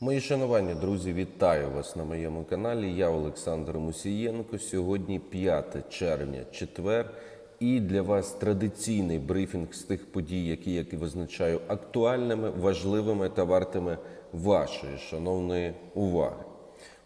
Мої шанування, друзі, вітаю вас на моєму каналі. Я Олександр Мусієнко. Сьогодні 5 червня, четвер. І для вас традиційний брифінг з тих подій, які я визначаю актуальними, важливими та вартими вашої шановної уваги.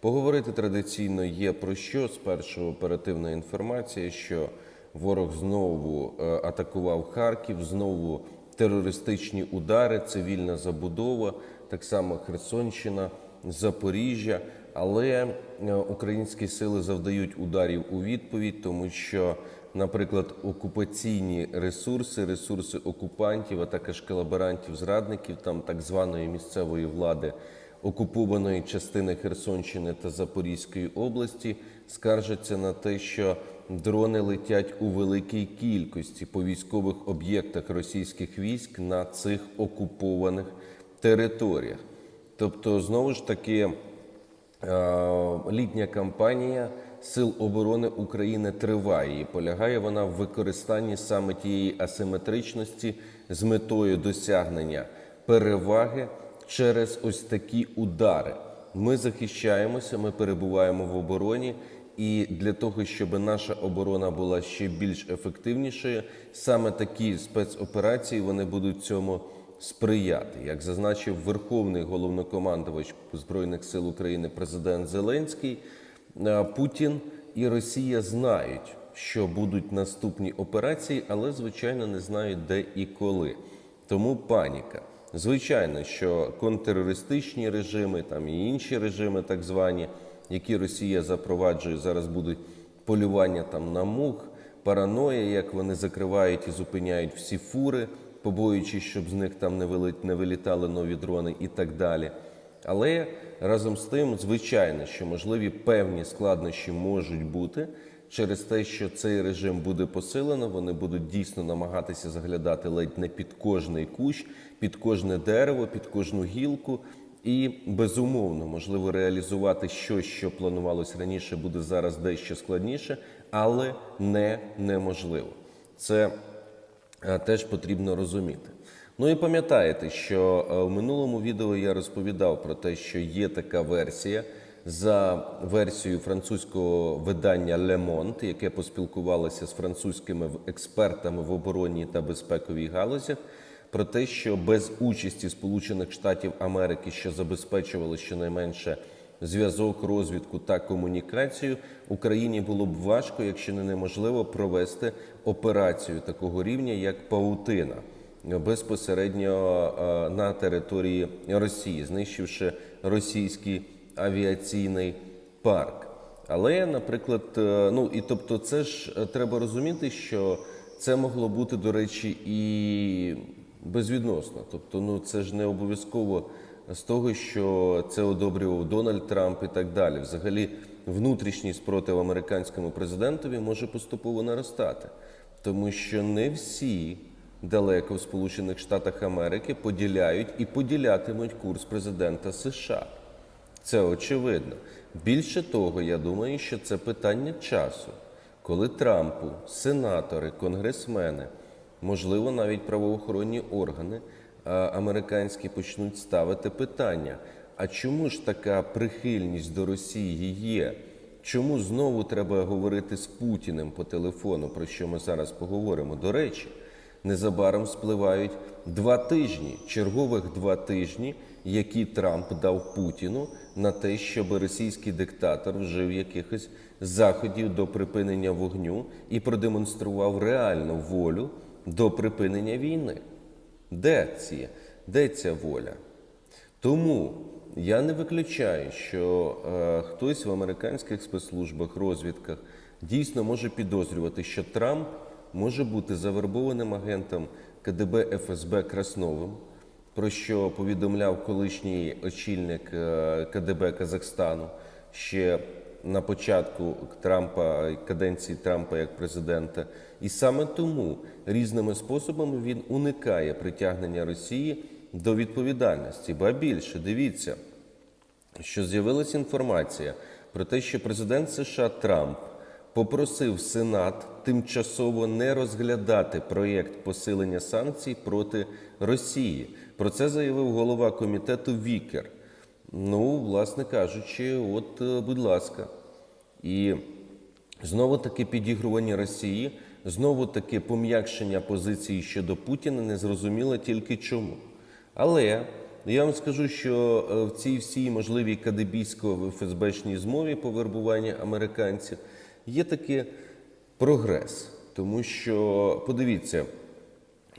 Поговорити традиційно є про що. Спершу оперативна інформація, що ворог знову е, атакував Харків, знову терористичні удари, цивільна забудова, так само Херсонщина, Запоріжжя. Але е, українські сили завдають ударів у відповідь, тому що, наприклад, окупаційні ресурси, ресурси окупантів, а також колаборантів, зрадників, там так званої місцевої влади окупованої частини Херсонщини та Запорізької області скаржаться на те, що дрони летять у великій кількості по військових об'єктах російських військ на цих окупованих територіях. Тобто, знову ж таки, е, літня кампанія Сил оборони України триває і полягає вона в використанні саме тієї асиметричності з метою досягнення переваги через ось такі удари. Ми захищаємося, ми перебуваємо в обороні. І для того, щоб наша оборона була ще більш ефективнішою, саме такі спецоперації вони будуть цьому сприяти. Як зазначив Верховний головнокомандувач Збройних сил України президент Зеленський, е, Путін і Росія знають, що будуть наступні операції, але звичайно не знають де і коли. Тому паніка. Звичайно, що контртерористичні режими, там і інші режими, так звані, які Росія запроваджує, зараз будуть полювання там на мух, параноя, як вони закривають і зупиняють всі фури, побоюючись, щоб з них там не вили- не вилітали нові дрони і так далі. Але разом з тим, звичайно, що можливі певні складнощі можуть бути через те, що цей режим буде посилено, вони будуть дійсно намагатися заглядати ледь не під кожний кущ, під кожне дерево, під кожну гілку. І безумовно, можливо, реалізувати щось, що планувалось раніше, буде зараз дещо складніше, але не неможливо. Це теж потрібно розуміти. Ну і пам'ятаєте, що е, в минулому відео я розповідав про те, що є така версія за версією французького видання Le Monde, яке поспілкувалося з французькими експертами в оборонній та безпековій галузях, про те, що без участі Сполучених Штатів Америки, що забезпечували щонайменше зв'язок, розвідку та комунікацію, Україні було б важко, якщо не неможливо, провести операцію такого рівня, як паутина безпосередньо е, на території Росії, знищивши російський авіаційний парк. Але, наприклад, е, ну і тобто, це ж е, треба розуміти, що це могло бути, до речі, і безвідносно. Тобто, ну це ж не обов'язково з того, що це одобрював Дональд Трамп і так далі. Взагалі, внутрішній спротив американському президентові може поступово наростати, тому що не всі далеко в Сполучених Штатах Америки поділяють і поділятимуть курс президента США. Це очевидно. Більше того, я думаю, що це питання часу, коли Трампу, сенатори, конгресмени, можливо, навіть правоохоронні органи американські почнуть ставити питання: а чому ж така прихильність до Росії є? Чому знову треба говорити з Путіним по телефону, про що ми зараз поговоримо? До речі, незабаром спливають два тижні, чергових два тижні, які Трамп дав Путіну на те, щоб російський диктатор вжив якихось заходів до припинення вогню і продемонстрував реальну волю до припинення війни. Де ці? Де ця воля? Тому я не виключаю, що е, хтось в американських спецслужбах, розвідках дійсно може підозрювати, що Трамп може бути завербованим агентом КДБ ФСБ Красновим, про що повідомляв колишній очільник е, КДБ Казахстану ще на початку Трампа каденції Трампа як президента. І саме тому різними способами він уникає притягнення Росії до відповідальності. Ба більше дивіться, що з'явилася інформація про те, що президент США Трамп попросив Сенат тимчасово не розглядати проєкт посилення санкцій проти Росії. Про це заявив голова комітету Вікер. Ну, власне кажучи, от, е, будь ласка. І знову таки підігрування Росії, знову таки пом'якшення позиції щодо Путіна, не зрозуміло тільки чому. Але я вам скажу, що е, в цій всій можливій кадебійсько-ФСБшній змові по вербуванню американців є таки прогрес. Тому що, подивіться,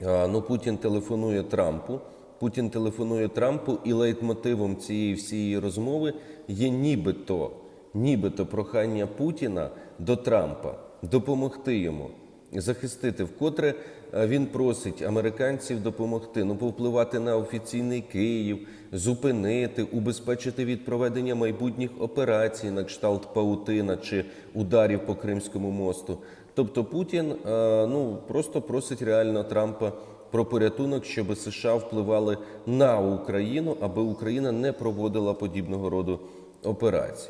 Ну, Путін телефонує Трампу. Путін телефонує Трампу, і лейтмотивом цієї всієї розмови є нібито, нібито прохання Путіна до Трампа допомогти йому захистити. Вкотре він просить американців допомогти, ну повпливати на офіційний Київ, зупинити, убезпечити від проведення майбутніх операцій на кшталт Паутина чи ударів по Кримському мосту. Тобто Путін е, ну просто просить реально Трампа про порятунок, щоб США впливали на Україну, аби Україна не проводила подібного роду операцій.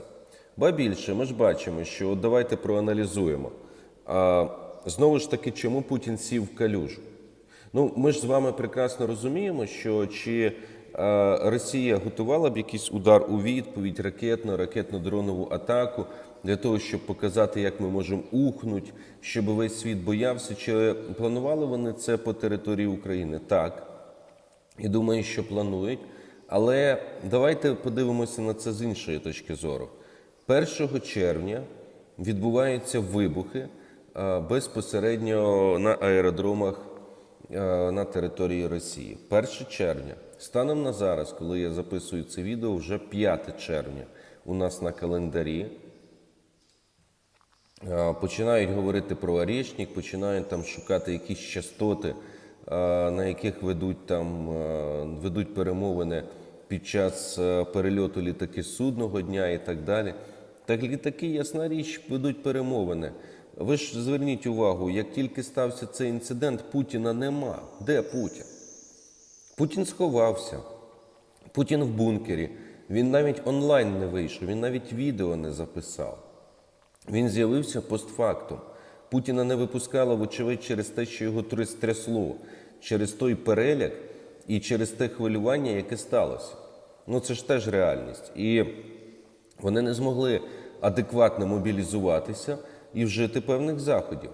Ба більше, ми ж бачимо, що от давайте проаналізуємо. А, знову ж таки, чому Путін сів в калюжу? Ну, ми ж з вами прекрасно розуміємо, що чи Росія готувала б якийсь удар у відповідь, ракетну, ракетно-дронову атаку для того, щоб показати, як ми можемо ухнути, щоб весь світ боявся, чи планували вони це по території України? Так. І думаю, що планують. Але давайте подивимося на це з іншої точки зору. 1 червня відбуваються вибухи безпосередньо на аеродромах на території Росії. 1 червня. Станом на зараз, коли я записую це відео, вже 5 червня у нас на календарі. Е, Починають говорити про Орєчник, починають там шукати якісь частоти, е, на яких ведуть там е, ведуть перемовини під час е, перельоту літаки судного дня і так далі. Так літаки, ясна річ, ведуть перемовини. Ви ж зверніть увагу, як тільки стався цей інцидент, Путіна нема. Де Путін? Путін сховався. Путін в бункері. Він навіть онлайн не вийшов, він навіть відео не записав. Він з'явився постфактум. Путіна не випускало, вочевидь, через те, що його тряс- трясло, через той переляк і через те хвилювання, яке сталося. Ну це ж теж реальність. І вони не змогли адекватно мобілізуватися і вжити певних заходів.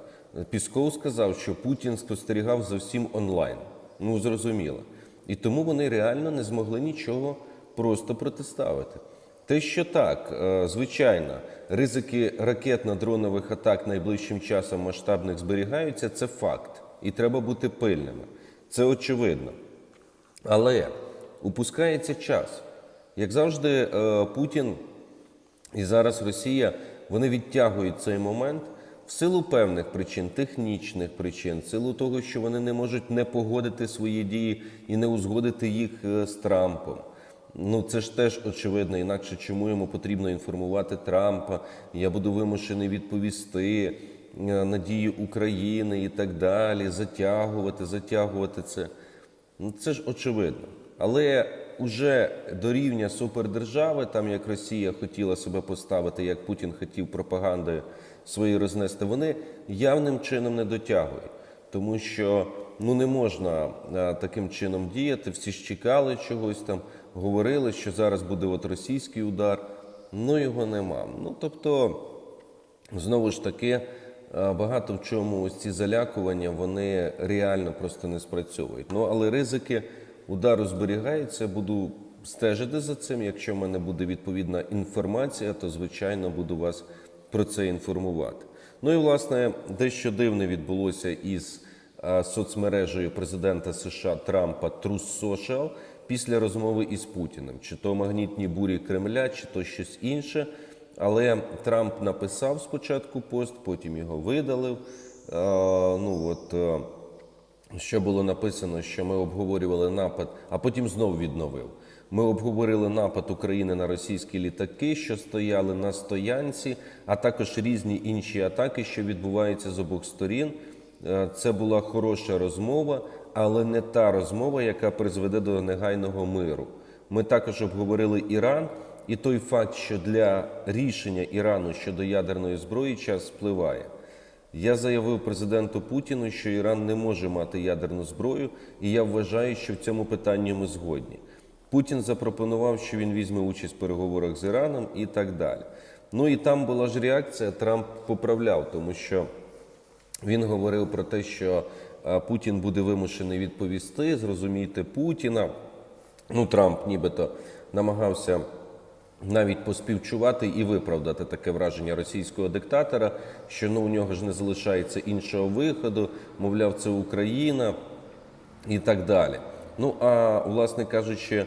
Пісков сказав, що Путін спостерігав за всім онлайн. Ну, зрозуміло. І тому вони реально не змогли нічого просто протиставити. Те, що так, е, звичайно, ризики ракетно-дронових атак найближчим часом масштабних зберігаються, це факт. І треба бути пильними. Це очевидно. Але упускається час. Як завжди, е, Путін і зараз Росія вони відтягують цей момент в силу певних причин, технічних причин, в силу того, що вони не можуть не погодити свої дії і не узгодити їх е, з Трампом. Ну це ж теж очевидно, інакше чому йому потрібно інформувати Трампа. Я буду вимушений відповісти е, на дії України і так далі, затягувати, затягувати це. Ну, це ж очевидно. Але уже до рівня супердержави, там як Росія хотіла себе поставити, як Путін хотів пропагандою свої рознести, вони явним чином не дотягують. Тому що ну не можна таким чином діяти. Всі ж чекали чогось там, говорили, що зараз буде от російський удар. Ну його нема. Ну тобто, знову ж таки, багато в чому ось ці залякування вони реально просто не спрацьовують. Ну але ризики удару зберігаються. Буду стежити за цим. Якщо в мене буде відповідна інформація, то звичайно буду вас про це інформувати. Ну і власне дещо дивне відбулося із е, соцмережею президента США Трампа Truth Social після розмови із Путіним, чи то магнітні бурі Кремля, чи то щось інше. Але Трамп написав спочатку пост, потім його видалив. Е, ну от е, що було написано, що ми обговорювали напад, а потім знов відновив. Ми обговорили напад України на російські літаки, що стояли на стоянці, а також різні інші атаки, що відбуваються з обох сторін. Е, Це була хороша розмова, але не та розмова, яка призведе до негайного миру. Ми також обговорили Іран і той факт, що для рішення Ірану щодо ядерної зброї час спливає. Я заявив президенту Путіну, що Іран не може мати ядерну зброю, і я вважаю, що в цьому питанні ми згодні. Путін запропонував, що він візьме участь в переговорах з Іраном і так далі. Ну і там була ж реакція, Трамп поправляв, тому що він говорив про те, що е, Путін буде вимушений відповісти, зрозуміти Путіна. Ну, Трамп нібито намагався навіть поспівчувати і виправдати таке враження російського диктатора, що ну у нього ж не залишається іншого виходу, мовляв, це Україна і так далі. Ну а власне кажучи,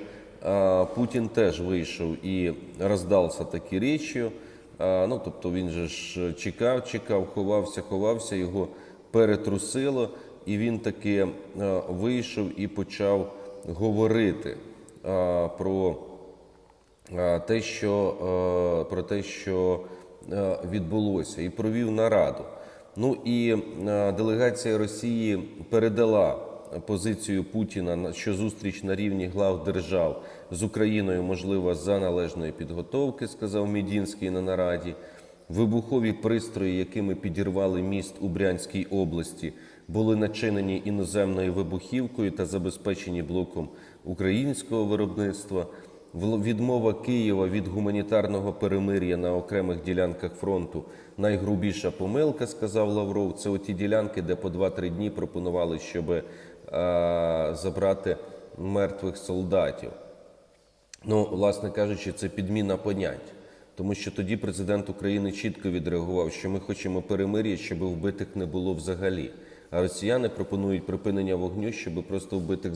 Путін теж вийшов і роздався такі речі. Ну тобто він же ж чекав, чекав, ховався, ховався, його перетрусило, і він таки вийшов і почав говорити про те, що, е, про те, що е, відбулося, і провів нараду. Ну і е, делегація Росії передала позицію Путіна, на- що зустріч на рівні глав держав з Україною можлива за належної підготовки, сказав Мідінський на нараді. Вибухові пристрої, якими підірвали міст у Брянській області, були начинені іноземною вибухівкою та забезпечені блоком українського виробництва. Відмова Києва від гуманітарного перемир'я на окремих ділянках фронту найгрубіша помилка, сказав Лавров. Це оті ділянки, де по 2-3 дні пропонували, щоб е, забрати мертвих солдатів. Ну, власне кажучи, це підміна понять. Тому що тоді президент України чітко відреагував, що ми хочемо перемир'я, щоб вбитих не було взагалі. А росіяни пропонують припинення вогню, щоб просто вбитих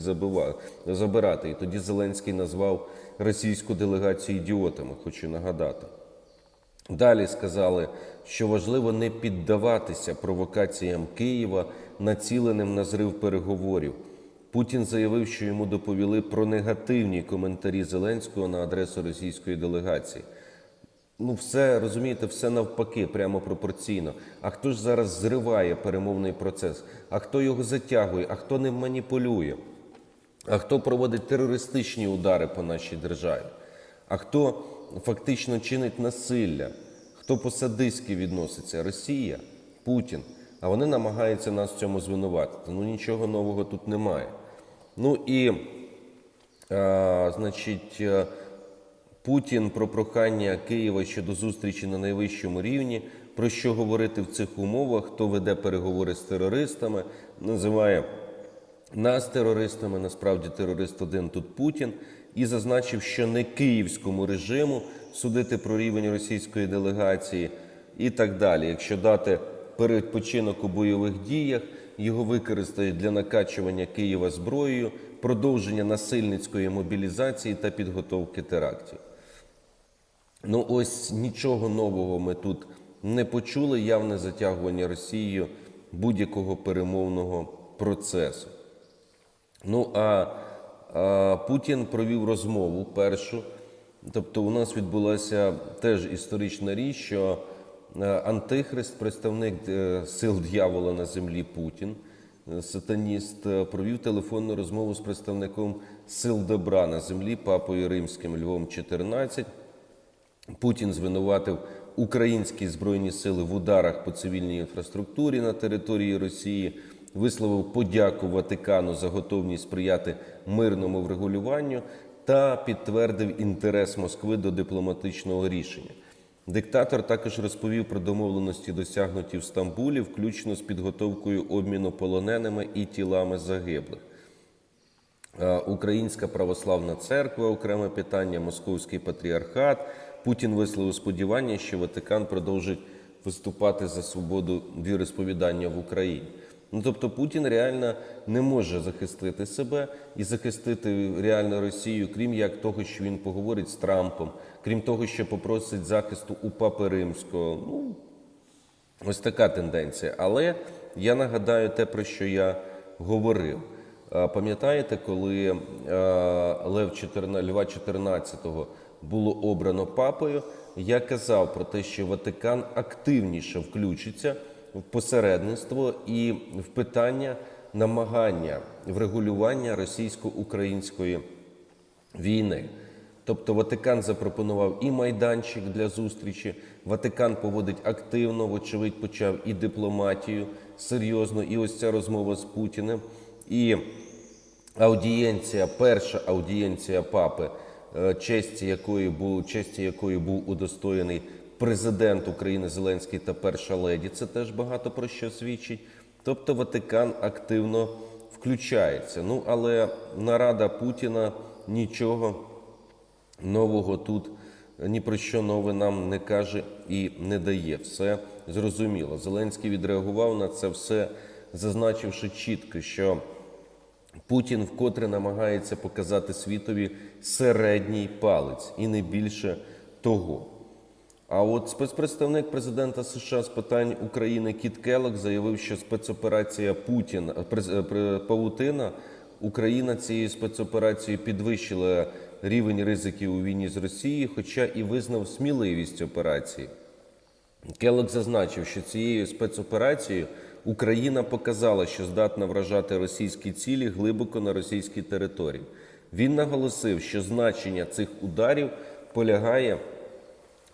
забирати. І тоді Зеленський назвав російську делегацію ідіотами, хочу нагадати. Далі сказали, що важливо не піддаватися провокаціям Києва, націленим на зрив переговорів. Путін заявив, що йому доповіли про негативні коментарі Зеленського на адресу російської делегації. Ну, все розумієте, все навпаки, прямо пропорційно. А хто ж зараз зриває перемовний процес? А хто його затягує? А хто ним маніпулює? А хто проводить терористичні удари по нашій державі? А хто фактично чинить насилля? Хто по-садистськи відноситься? Росія, Путін. А вони намагаються нас в цьому звинуватити. Ну нічого нового тут немає. Ну і, а, значить, е, Путін про прохання Києва щодо зустрічі на найвищому рівні, про що говорити в цих умовах, хто веде переговори з терористами, називає нас терористами, насправді терорист один тут Путін, і зазначив, що не київському режиму судити про рівень російської делегації і так далі. Якщо дати передпочинок у бойових діях, його використають для накачування Києва зброєю, продовження насильницької мобілізації та підготовки терактів. Ну ось нічого нового ми тут не почули. Явне затягування Росією будь-якого перемовного процесу. Ну а, а Путін провів розмову першу. Тобто, у нас відбулася теж історична річ, що е, Антихрист, представник е, сил дьявола на землі Путін, е, сатаніст, провів телефонну розмову з представником сил добра на землі папою римським Львом 14. Путін звинуватив українські збройні сили в ударах по цивільній інфраструктурі на території Росії, висловив подяку Ватикану за готовність сприяти мирному врегулюванню та підтвердив інтерес Москви до дипломатичного рішення. Диктатор також розповів про домовленості, досягнуті в Стамбулі, включно з підготовкою обміну полоненими і тілами загиблих. Е, Українська православна церква, окреме питання, Московський патріархат. Путін висловив сподівання, що Ватикан продовжить виступати за свободу віросповідання в Україні. Ну тобто Путін реально не може захистити себе і захистити реально Росію, крім як того, що він поговорить з Трампом, крім того, що попросить захисту у Папи Римського. Ну, Ось така тенденція. Але я нагадаю те, про що я говорив. Пам'ятаєте, коли Лев 14, Льва 14 було обрано папою, я казав про те, що Ватикан активніше включиться в посередництво і в питання намагання врегулювання російсько-української війни. Тобто Ватикан запропонував і майданчик для зустрічі. Ватикан поводить активно, вочевидь, почав і дипломатію серйозно, і ось ця розмова з Путіним. І аудієнція, перша аудієнція папи, честі якої був, честі якої був удостоєний президент України Зеленський та перша леді. Це теж багато про що свідчить. Тобто Ватикан активно включається. Ну але нарада Путіна нічого нового тут ні про що нове нам не каже і не дає. Все зрозуміло. Зеленський відреагував на це все, зазначивши чітко, що Путін вкотре намагається показати світові середній палець і не більше того. А от спецпредставник президента США з питань України Кіт Келлог заявив, що спецоперація Путіна през- е, пре- Павутина Україна цією спецоперацією підвищила рівень ризиків у війні з Росією, хоча і визнав сміливість операції. Келлог зазначив, що цією спецоперацією Україна показала, що здатна вражати російські цілі глибоко на російській території. Він наголосив, що значення цих ударів полягає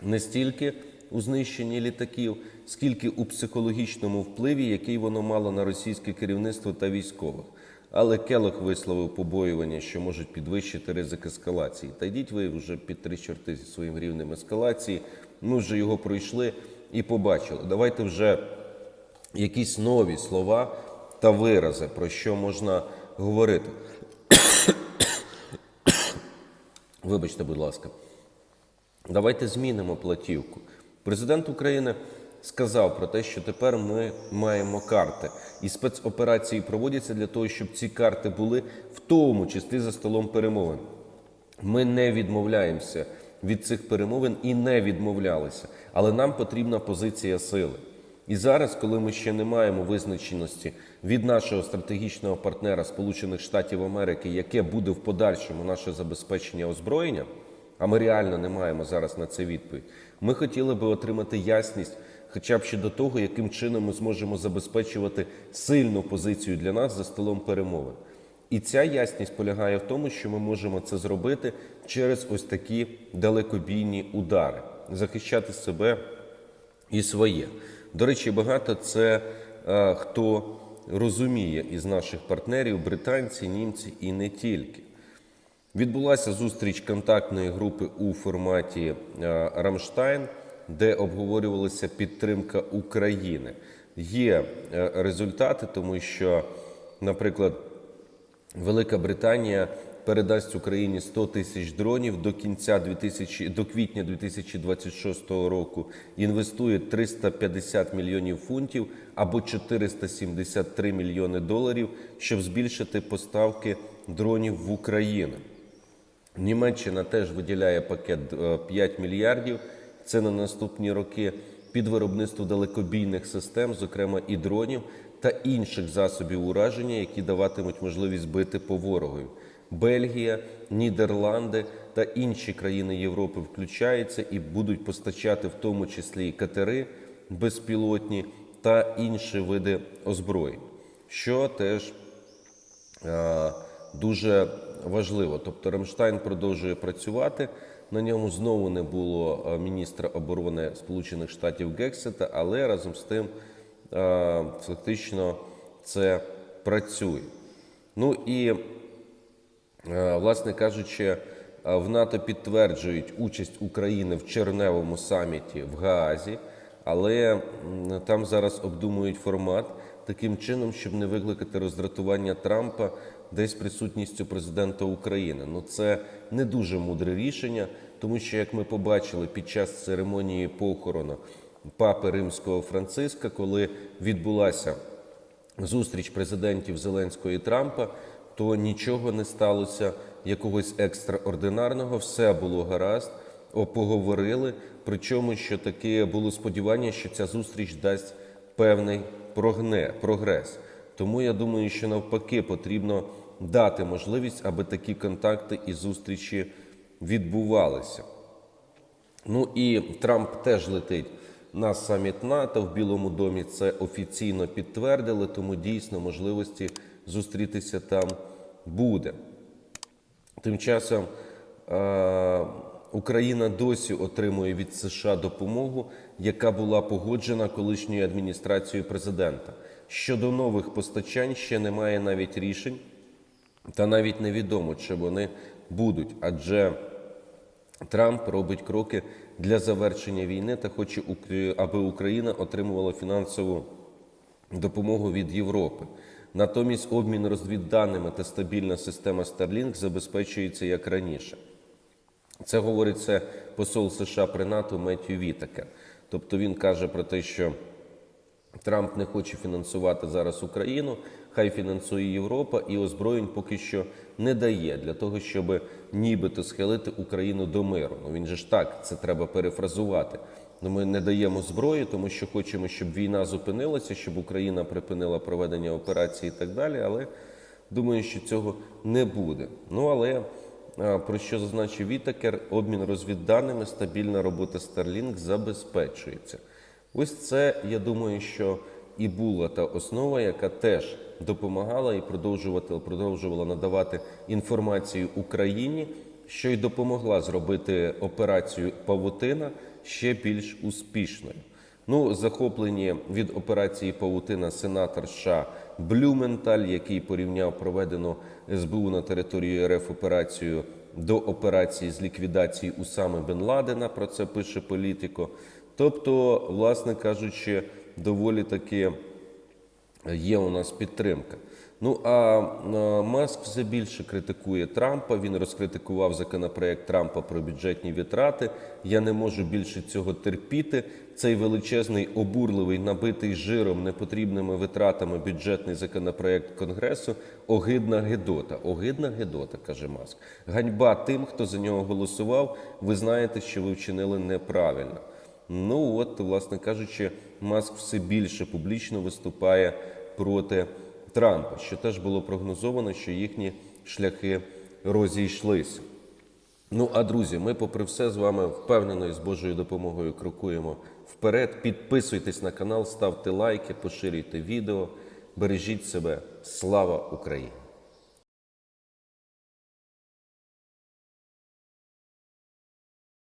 не стільки у знищенні літаків, скільки у психологічному впливі, який воно мало на російське керівництво та військових. Але Келох висловив побоювання, що можуть підвищити ризик ескалації. Та йдіть ви вже під три чорти зі своїм рівнем ескалації. Ми вже його пройшли і побачили. Давайте вже якісь нові слова та вирази, про що можна говорити. Вибачте, будь ласка. Давайте змінимо платівку. Президент України сказав про те, що тепер ми маємо карти, і спецоперації проводяться для того, щоб ці карти були в тому числі за столом перемовин. Ми не відмовляємося від цих перемовин і не відмовлялися, але нам потрібна позиція сили. І зараз, коли ми ще не маємо визначеності від нашого стратегічного партнера Сполучених Штатів Америки, яке буде в подальшому наше забезпечення озброєння, а ми реально не маємо зараз на це відповідь. Ми хотіли би отримати ясність, хоча б щодо того, яким чином ми зможемо забезпечувати сильну позицію для нас за столом перемовин. І ця ясність полягає в тому, що ми можемо це зробити через ось такі далекобійні удари, захищати себе і своє. До речі, багато це е, хто розуміє із наших партнерів, британці, німці і не тільки. Відбулася зустріч контактної групи у форматі е, Рамштайн, де обговорювалася підтримка України. Є е, результати, тому що, наприклад, Велика Британія передасть Україні 100 тисяч дронів до кінця 2000, до квітня 2026 року. Інвестує 350 мільйонів фунтів або 473 мільйони доларів, щоб збільшити поставки дронів в Україну. Німеччина теж виділяє пакет е, 5 мільярдів. Це на наступні роки під виробництво далекобійних систем, зокрема і дронів та інших засобів ураження, які даватимуть можливість бити по ворогові. Бельгія, Нідерланди та інші країни Європи включаються і будуть постачати в тому числі і катери безпілотні та інші види озброєнь, що теж е, дуже важливо. Тобто Рамштайн продовжує працювати. На ньому знову не було е, міністра оборони Сполучених Штатів Гексета, але разом з тим е, фактично це працює. Ну і, власне кажучи, е, в НАТО підтверджують участь України в черневому саміті в Гаазі, але там зараз обдумують формат таким чином, щоб не викликати роздратування Трампа десь присутністю президента України. Ну це не дуже мудре рішення, тому що, як ми побачили під час церемонії похорону папи римського Франциска, коли відбулася зустріч президентів Зеленського і Трампа, то нічого не сталося якогось екстраординарного, все було гаразд, поговорили. Причому, що таке було сподівання, що ця зустріч дасть певний прогне, прогрес. Тому я думаю, що навпаки потрібно дати можливість, аби такі контакти і зустрічі відбувалися. Ну і Трамп теж летить на саміт НАТО в Білому домі. Це офіційно підтвердили, тому дійсно можливості зустрітися там буде. Тим часом е, Україна досі отримує від США допомогу, яка була погоджена колишньою адміністрацією президента. Щодо нових постачань ще немає навіть рішень. Та навіть невідомо, чи вони будуть, адже Трамп робить кроки для завершення війни та хоче, аби Україна отримувала фінансову допомогу від Європи. Натомість обмін розвідданими та стабільна система Starlink забезпечується як раніше. Це говориться посол США при НАТО Меттью Вітакер. Тобто він каже про те, що Трамп не хоче фінансувати зараз Україну, хай фінансує Європа, і озброєнь поки що не дає для того, щоб нібито схилити Україну до миру. Ну він же ж так, це треба перефразувати. Ну, ми не даємо зброї, тому що хочемо, щоб війна зупинилася, щоб Україна припинила проведення операції і так далі. Але думаю, що цього не буде. Ну але про що зазначив Вітакер, обмін розвідданими, стабільна робота Starlink забезпечується. Ось це, я думаю, що і була та основа, яка теж допомагала і продовжувати, продовжувала надавати інформацію Україні, що й допомогла зробити операцію Павутина ще більш успішною. Ну, захоплені від операції Павутина сенатор США Блюменталь, який порівняв проведену СБУ на території РФ операцію до операції з ліквідації Усами Бен Ладена. Про це пише політико. Тобто, власне кажучи, доволі таки є у нас підтримка. Ну а е, Маск все більше критикує Трампа. Він розкритикував законопроект Трампа про бюджетні витрати. Я не можу більше цього терпіти. Цей величезний, обурливий, набитий жиром, непотрібними витратами бюджетний законопроект Конгресу. Огидна гедота. Огидна гедота, каже Маск. Ганьба тим, хто за нього голосував. Ви знаєте, що ви вчинили неправильно. Ну от, власне кажучи, Маск все більше публічно виступає проти Трампа, що теж було прогнозовано, що їхні шляхи розійшлися. Ну а друзі, ми, попри все, з вами впевнено і з Божою допомогою крокуємо вперед. Підписуйтесь на канал, ставте лайки, поширюйте відео, бережіть себе. Слава Україні!